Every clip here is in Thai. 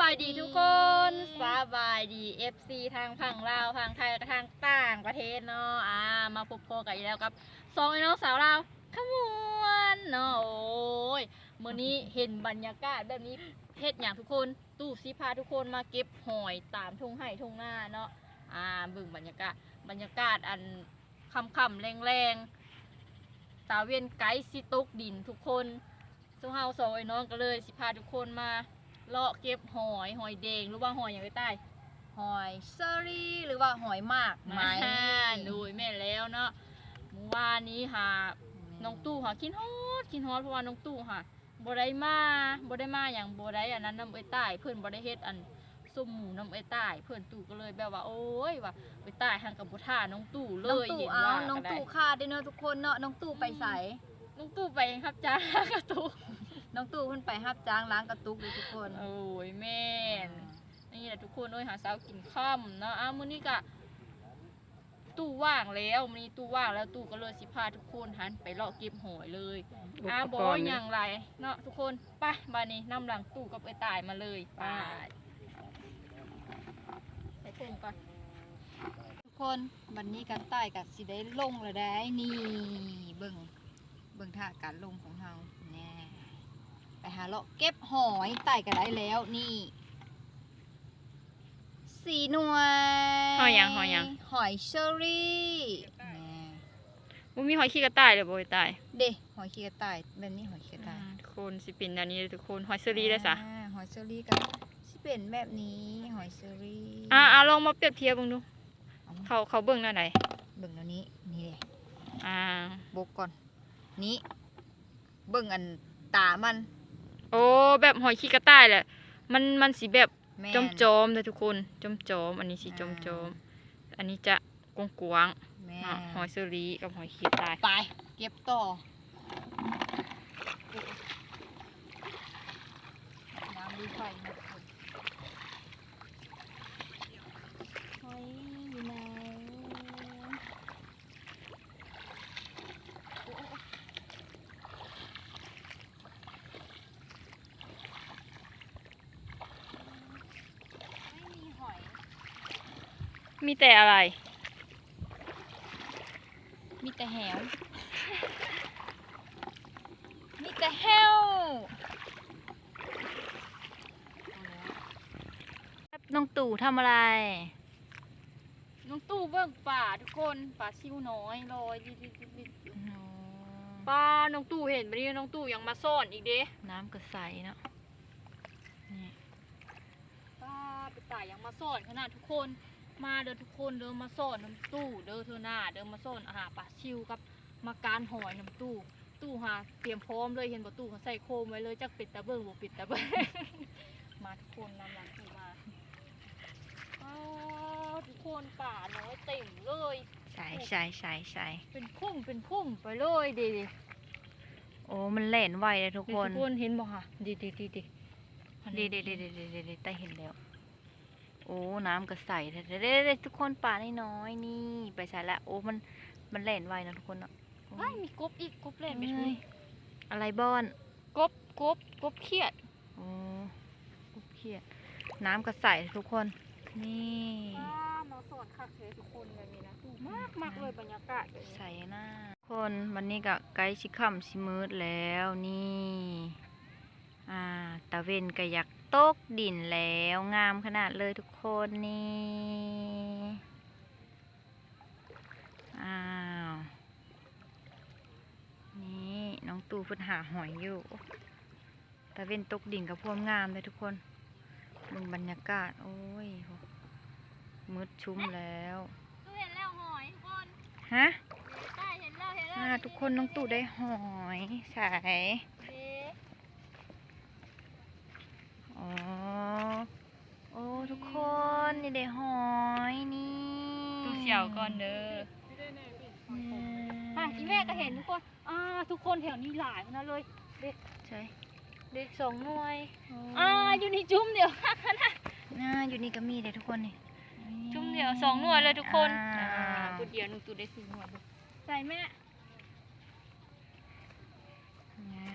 บายดีทุกคนสบายดี FC ทางฝั่งลาวทางไทยและทางต่างประเทศเนาะอ่ามาพบโพกันอีกแล้วกับสองไอ้น้องสาวลาวขมวนเนาะโอ้ยมื้อนี้เห็นบรรยากาศแบบนี้เฮ็ดอย่างทุกคนตู้สิพาทุกคนมาเก็บหอยตามทุ่งไห่ทุ่งหน้าเนาะอ่าบิ่งบรรยากาศบรรยากาศอันค่ำๆแรงๆตาเวียนไกด์สิตกดินทุกคนซึ่งเฮาสองไอ้น้องก็เลยสิพาทุกคนมา เลาะเก็บหอยหอยแดงหรือว่าหอยอย่างไรใต้หอยเซอรี่หรือว่าหอยหมากไหมมาดูแม่นแล้วเนาะเมื่อวานนี้หาน้องตู้หากินฮอดกินฮอดเพราะว่าน้องตู้หาบ่ได้มาบ่ได้มาอย่างบ่ได้อันนั้นน้ำเอ้ยใต้เพิ่นบ่ได้เฮ็ดอันส้มหมูน้ำเอ้ยใต้เพิ่นตู้ก็เลยแบบว่าโอ้ยว่าเอ้ยใต้ทางกับบ่ท่าน้องตู้เลน้องยตู่เห็นเอาว่าน้องก็ได้ตู่คาดด้วยเนาะทุกคนเนาะน้องตู่ไปใส่น้องตู้ไปครับจ้ากระตุก น้องตู่เพิ่นไปฮับจ้างล้างกระตุกเลยทุกคนโอ้ยแม่นนี่แหละทุกคนโอ้ยหาเช้ากินค่ำเนาะอ้าวมื้อนี้ก็ตู้ว่างแล้วมื้อนี้ตู้ว่างแล้วตู้ก็เลยสิพาทุกคนหันไปเลาะเก็บหอยเลยอ้าวบ่อย่างไรเนาะทุกคนไปบานี้นำหลังตู้กับไอ้ตายมาเลยไปไปเพิ่มก่อนทุกคนวันนี้กันใต้กับสิได้ลงแล้วได้นี่เบิ่งเบิ่งท่าการลงของเฮาแน่ไป หาเลาะเก็บหอยใต้กันได้แล้วนี่ สีหน่วยหอยหยังหอยหยัง หอยเชอรี่แน่บ่มีหอยขี้กระต่ายเลยบ่ไอ้ตายเด้หอยขี้กระต่ายแบบนี้หอยขี้กระต่ายทุกคนสิเป็นอันนี้เลยทุกคนหอยเซอรี่ได้ซะอ่าหอยเชอรี่กับสิเป็นแบบนี้หอยเชอรี่อ่าอ่าลองมาเปรียบเทียบเบิ่งดู เอาเขาเขาเบิ่งแนวไหนเบิ่งตัวนี้นี่เลย อ่า บกก่อน นี้ เบิ่งอันตามัน โอ้แบบหอยขี้กระต่ายแหละ มันมันสีแบบแม่นจอมจอมๆเลยทุกคนจอมจอมๆอันนี้สีจอมจอมๆอันนี้จะกวงกวางแม่ๆเนาะหอยเซอรี่กับหอยขี้กระต่าย ไปเก็บต่อน้ำดีไฟนะทุกคนหอยอยู่ไหนโอ้โอ้ไม่มีหอย มีแต่อะไร มีแต่แหว มีแต่แฮวน้องตู่ทำอะไร น้องตู้เบิ่งป่าทุกคนป่าซิวน้อยลอยดิดิดิดิปลาน้องตู้เห็นไหมนี่น้องตู้ยังมาซ่อนอีกเด้น้ำก็ใสเนาะนี่ปลาไปตายยังมาซ่อนขนาดทุกคน มาเด้อทุกคนเดินมาซ่อนน้ำตู้เด้อเธอหน้าเดินมาซ่อนอาหารปลาซิวกับมาการหอยน้ำตู้ ตู้หาเตรียมพร้อมเลยเห็นบ่ตู้เขาใส่โคมไว้เลยจักปิดตาเบิ่งบ่ปิดตาเบิ่งมาทุกคนนำหลังตู้มาอ้าวทุกคนป่าน้อยเต็มเลย ใสใส่ใส่ใสเป็นพุ่มเป็นพุ่มไปเลยดิดิโอ้มันเล่นไวเลยทุกคนทุกคนเห็นบ่ค่ะดิดิดิดิดีดีดีดีดีดีดีแต่เห็นแล้ว โอ้น้ำก็ใสเด้เด้เด้ทุกคนป่าน้อยๆนี่ไปใส่ละโอ้มันมันเล่นไวนะทุกคนเนาะโอ้ว้ายมีกบอีกกบเล่นไปทุกเอ้ยอะไรบ้อนกบกบกบเครียดโอ้กุบเขียด น้ำก็ใสทุกคน นี่ว้ามาสอนคักเลยทุกคนแบบนี้นะดูมากมากเลยบรรยากาศแบบนี้ใสหน้าคนวันนี้ก็ไกด์ชิค่ำชิมืดแล้วนี่ อ่าตะเวนก็อยาก ตกดินแล้วงามขนาดเลยทุกคนนี่อ้าวนี่น้องตู่เพิ่นหาหอยอยู่ตะเวนตกดินกับพวมงามเลยทุกคนเบึงบรรยากาศ โอ้ยมืดชุ่มแล้วดูเห็นแล้วหอยทุกคนฮะใช่เห็นแล้วเห็นแล้วอ่าทุกคนน้องตู่ได้หอยใส่ เอ๊ะ อ๋อ โอ้ทุก คนนี่ได้หอยนี่ดูเสี่ยวก่อนเด้ออะอีแม่ก็เห็นทุกคนอ่าทุกคนแถวนี้หลายนะเลยใช่เด็กสองหน่วยอ่าอ่าอยู่ในจุ่มเดียวอ่าอยู่นี่ก็มีเลยทุกคนนี่จุ่มเดียวสองหน่วยเลยทุกคนอ่าอ่าตัวเดียวหนึ่งตัวได้สี่หน่วยเลยใส่แม่เนี่ย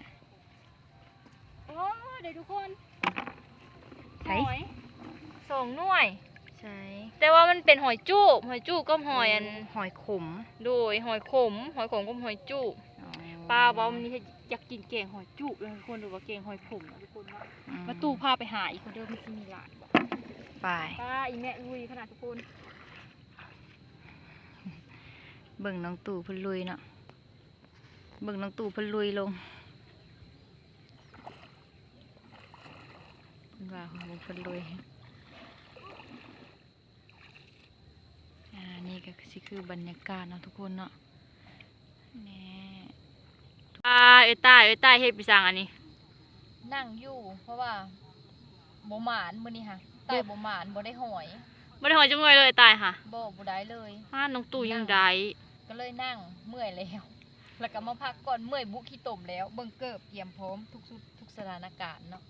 โอ้เดี๋ยวทุกคนใส่หอยสองหน่วย ใช่แต่ว่ามันเป็นหอยจูบหอยจูบก็หอยอันหอยขมโดยหอยขม หอยขมก็หอยจูบป้าบอกว่ามันนี่อยากกินแกงหอยจูบเลยทุกคนดูว่าแกงหอยขมนะทุกคนว่าอืมาตู้พาไปหาอีกคนเดิมมันสิมีหลายบอกไปป้าอีแม่ลุยขนาดทุกคนเบิ่งน้องตู่เพิ่นลุยเนาะเบิ่งน้องตู่เพิ่นลุยลงเพิ่นว่าของเพิ่นลุยอ่า นี่ก็สิคือบรรยากาศเนาะทุกคนเนาะแน่ป้าเอ้ยตายเอ้ยตายเฮ็ดไปสั่งอันนี้ นั่งอยู่ เพราะว่าบ่หมานมื้อนี้ค่ะตายบ่หมานบ่ได้หอยไม่ได้หอยจังเลยเลยตายค่ะบ่บ่ได้เลยป้าน้องตู่ยังได้ก็เลยนั่งเมื่อยแล้วแล้วก็มาพักก่อนเมื่อยบุขี้ตมแล้ว เบิ่งเกิบเตรียมพร้อมทุกสุดทุกสถานการณ์เนาะ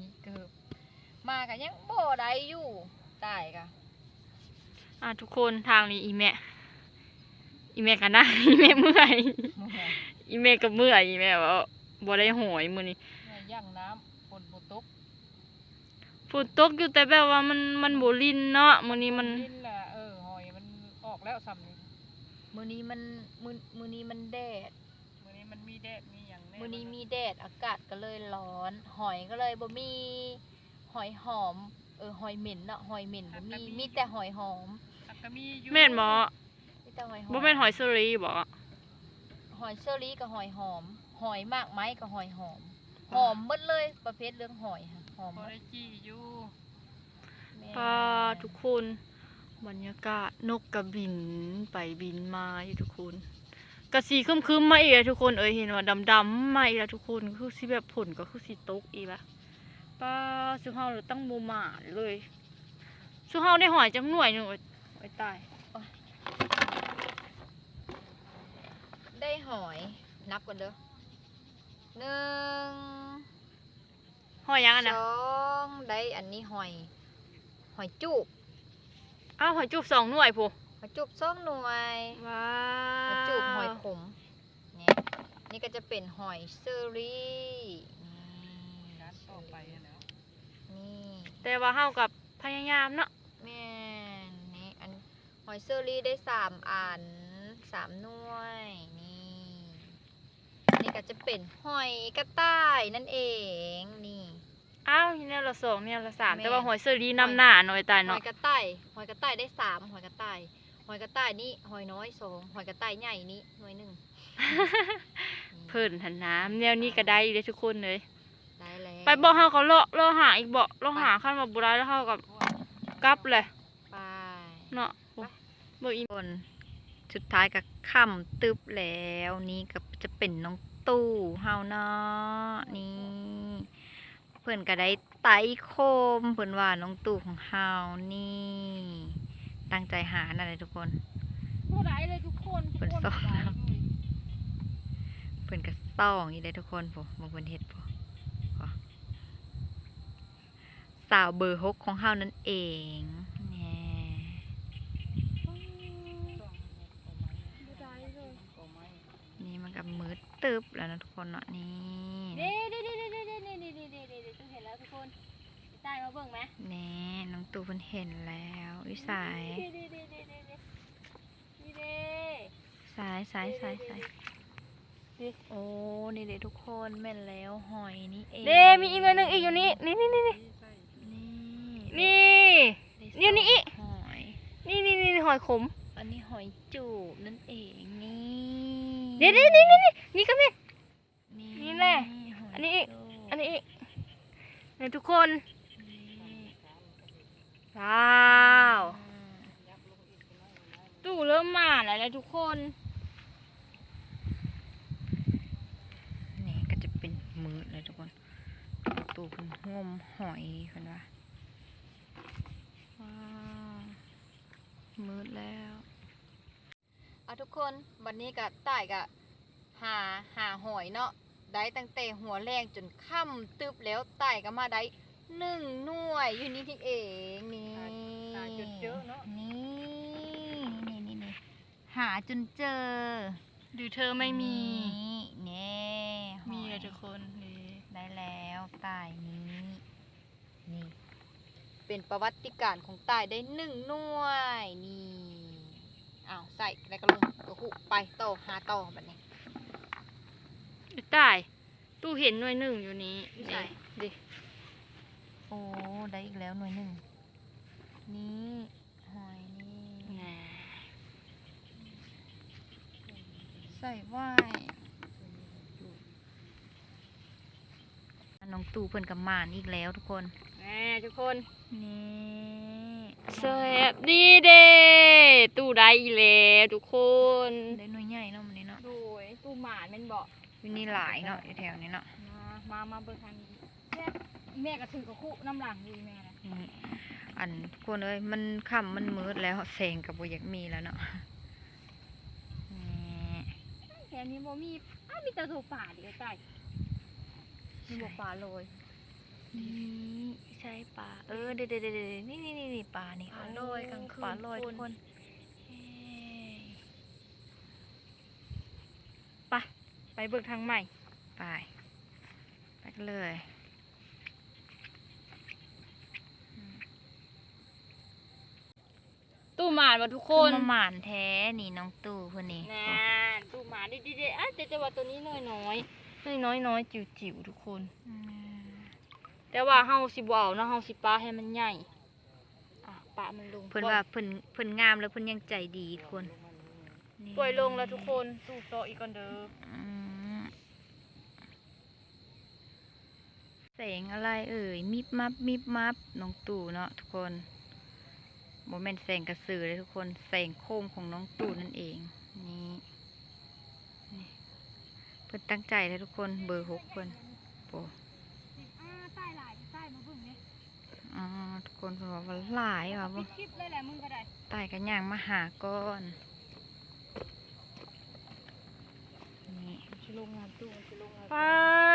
นี่เกิบมาก็ยังบ่ได้อยู่ตายกะ อ่าทุกคนทางนี้อีแม่ อีแม่กันนะ อีแม่เมื่อยเมื่อยอีแม่ก็เมื่อยอีแม่ว่าบ่ได้หอยมื้อนี้เมื่อยย่างน้ำฝนบ่ตกฝนตกอยู่แต่แบบว่ามันมันบ่ลินเนาะมื้อนี้มันดินล่ะเออหอยมันออกแล้วซ้ำนี่มื้อนี้มันมื้อมื้อนี้มันแดดมื้อนี้มันมีแดดมีหยังแมื้อนี้มีแดดอากาศก็เลยร้อน หอยก็เลยบ่มีหอยหอม เออหอยเหม็นเนาะหอยเหม็นบ่มีมีแต่หอยหอมอันก็มีอยู่แม่นบ่มีแต่หอยหอมบ่แม่นหอยสลีบ่หอยเชอรี่กับหอยหอม หอยมากไม้กับหอยหอม หอมหมดเลยประเภทเรื่องหอยค่ะหอมหพมอดได้จี้อยู่แม่ป้าทุกคนบรรยากาศนกกระบินไปบินมาอยู่ทุกคนกระสีครึมๆมาอีกแล้วทุกคนเอ้ยเห็นว่าดำๆมาอีกแล้วทุกคนคือสิแบบผลก็คือสิตกอีกละ ป้าสุเฮาเลยตั้งโมหมาเลยสุเฮาได้หอยจังหน่วยหนึงโอ้ยโอ้ยตาย ได้หอยนับกันเด้อหนึ่งหอยยังอันสนะองได้อันนี้หอย หอยจุบอ้าวหอยจุบสองหน่วยผู้หอยจุบสองหน่วยว้าหอยจุบหอยขมนี่นี่ก็จะเป็นหอยเชอรี่ นัดต่อไปอะนะ นี่ แต่ว่าเฮากับพยายามเนาะแม่นนี่อันหอยเชอรี่ได้สามอันสามหน่วย นี่นี่ก็จะเป็นหอยกระต่ายนั่นเองนี่ อ้าวแนวละสองแนวละสามแม่ แต่ว่าหอยเซอรี่นำหน้าหน่อยตายหอเนาะยกระต่ายหอยกระต่ายได้สามหอยกระต่ายหอยกระต่ายนี่หอยน้อยสองหอยกระต่ายใหญ่นี่หน่วยหนึ่งเพิ่นหันน้ำแนวนี้ก็ได้เลยทุกคนเลย ได้แล้วไปบอกเฮาเขาเลาะเลาะหาอีกบ่เลาะหาขั้นมาบุได้แล้วเฮากับกลับเลยไปเนาะโอ้เบิ่งอีคนสุดท้ายก็ค่ำตึบแล้วนี่ก็จะเป็นน้องตู่เฮาเนาะนี่ เพื่อนก็ได้ไต่โคมเพื่อนว่าน้องตู่ของเฮานี่ ตั้งใจหานั่นเลยทุกคนผู้ใดเลยทุกคนเพิ่นซ่อนน้ำเพื่อนก็ซ่องอีเลยทุกคนผมบางคนเห็ดผม สาวเบอร์หกของเฮานั่นเองนี่มันก็มืดตึบแล้วนะทุกคนเนาะนี่เด้เด้เด้เด้เด้เด้เด้เด้เด้เด้เด้เด้เห็นแล้วทุกคนได้มาเบิ่งไหมแน่น้องตู่เพิ่นเห็นแล้ววิสายเด้เด้เด้เด้เด้เด้นี่เด้สายสายสายสายโอ้นี่เด็ทุกคนแม่นแล้วหอยนี่เองเด้มีอีกหน่อยหนึงอีกอยู่นี่นี่นี่นี่ นี่นี่นี่ได้นี่นี่อีกหอยนี่นี่นี่หอยขม อันนี้หอยจูบนั่นเองนี่เด้เด้นี่นี่นี่นี่ก็มีนี่นี่แหละหยอันนี้อีกจูบอันนี้อีกนี่ทุกคนนี่ว้าวตู้เริ่มมาแล้วนะทุกคนนี่ก็จะเป็นมือเลยทุกคนตู่เพิ่นห่มหอยเพิ่นว่าว้าว มืดแล้วเอาทุกคนวันนี้ก็ต่ายก็หาหาหอยเนาะได้ตั้งแต่หัวแรงจนค่ำตึบแล้วต่ายก็มาได้หนึ่งหน่วยอยู่นี่ที่เองนี่หาจนเจอเนาะนี่นี่นี่นี่หาจนเจอหรือเธอไม่มีนี่นี่หอมีเลยทุกคนนี่ได้แล้วตายนี้นี่ เป็นประวัติการของตายได้หนึ่งหน่วย นี่อ้าวใส่แล้วก็ลงกระหุไปต่อหาต่อแบบนี้ตาย ตู้เห็นหน่วยหนึ่งอยู่นี้ใช่ดิโอ้ได้อีกแล้วหน่วยหนึ่งนี่หอยนี่แหน่ใส่ไว้น้องตู่เพิ่นกับมานอีกแล้วทุกคน แม่ทุกคน นี่แซ่บดีเด้ตู้ได้อีแล้วทุกคนได้หน่วยใหญ่เนาะมันนี้เนาะโดยตู้หมาแม่นบอกอยู่นี่หลายเนาะอยู่แถวนี้เนาะมามา มาเบิกทางนี้แม่แม่ก็ถือกระคุน้ำหลังดีแม่นะนี่อันทุกคนเอ้ยมันค่ำมันมืดแล้วแสงกับบ่อยากมีแล้วเนาะนี่แถวนี้บ่มีอ้าวมีแต่ตัวป่าดิใกล้ๆมีบ่ป่าเลยนี่ใช่ปลาเออเด็ดเด็ดเด็ดนี่นี่นี่นี่ปลานี่ปลาลอยกลางคืนปลาลอยทุทุกกคคนนเอ้ยไปเบิกทางใหม่ไปไปกันเลยตู้หมาบ่ทุกคคนนมาหมานแท้นี่น้องตู่คนนี้น่าตู้หมาดิดิดิอะแต่แต่ว่าตัวนี้น้อยน้อยน้อยน้อยน้อยจิ๋วจิ๋วทุกคนอืม แต่ว่าเฮาสิบ่เอาเนาะเฮาสิปาให้มันใหญ่อะปามันลงเพิ่นว่าเพิ่นเพิ่นงามแล้วเพิ่นยังใจดีทุกคนนี่ปล่อยลงแล้วทุกคนตู้โตออีกก่อนเด้ออืมแสงอะไรเอ่ยมิบมับมิบมับน้องตู่เนาะทุกคนโมเมนแสงกระสือเลยทุกคนแสงโคมของน้องตู่นั่นเองนี่นี่เพิ่นตั้งใจเลยทุกคนเบอร์หกเพิ่นโป อ่าใต้หลายใต้มาเบิ่งนี่ อ๋อทุก คนเพิ่นบอกว่าหลายว่ะบ่คลิปเลยแหละมึงก็ได้ตายกันย่างมาหาก้อนนี่สิลงงานตู้สิลงงานปา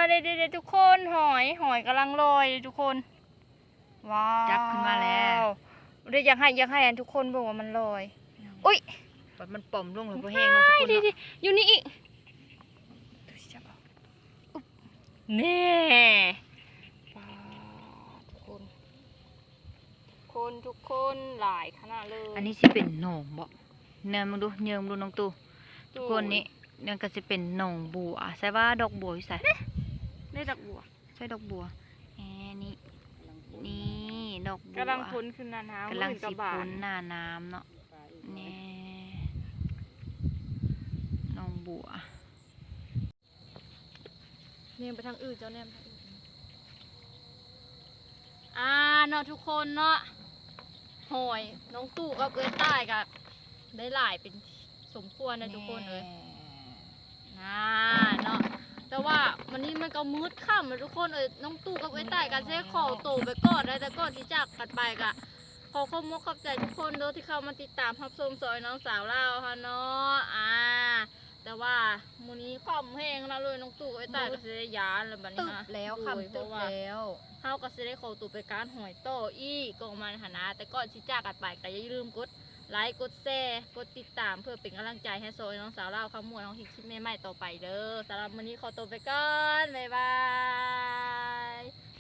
เด็ดๆทุกคนหอยหอยกำลังลอยทุกคนว้าวจับขึ้นมาแล้วเดี๋ยวอยากให้อยากให้อันทุกคนบอกว่ามันลอยอุ๊ยบัดมันป่อมลงหรือบ่แห้งเนาะทุกคนดิเนาะดิอยู่นี่อีกนี่ปาทุกคน คน ทุกคนหลายขนาดเลย อันนี้สิเป็นหนองบ่เนินมึงดูเนินมึงดูน้องตู่ทุกคนนี่นั่นก็สิเป็นหนองบัวใช่ว่าดอกบัวอยู่ใส่ได้ดอกบัว ใช่ดอกบัวแหมนี่นี่ดอกบัวกำลังพ้นขึ้นหนาน้ำกำลังหมื่นกสิว่าบาทพ้นหน้าน้ำเนาะนี่หนองบัวเนี่ยไปทางอื่นเจ้าเนี่ยไปทางอื่นอ่าเนาะทุกคนเนาะ หอย น้องตู่กับเอ้ยใต้กับได้หลายเป็นสมควรนะทุกคนเลยน่าเนาะแต่ว่าวันนี้มันก็มืดค่ำแล้วทุกคนเอ้ยน้องตู่กับไอ้ต่ายกันเซ่ขอโตวไปก่อนได้แต่ก่อนที่จากกันไปกะขอขอบมกขอบใจทุกคนเด้อที่เข้ามาติดตามรับชมซอยน้องสาวเราค่ะเนาะอ่า แต่ว่ามื้อนี้ค่ำแห้งแล้วเลยน้องตู่กับไอ้ต่ายก็สิได้ยานแล้วบัดนี้ตึบฮะแล้วโดยคำตึบเพราะว่าแล้ว เฮาก็สิได้ขอตัวไปการหอยต่ออีกก็มันหนนะ แต่ก่อนที่จากกันไปก็อย่าลืมกดไลค์กดแชร์กดติดตามเพื่อเป็นกำลังใจให้โซยน้องสาวเราขมวดน้องฮิตคลิปใหม่ๆต่อไปเด้อสำหรับวันนี้ขอตัวไปก่อนบ๊ายบาย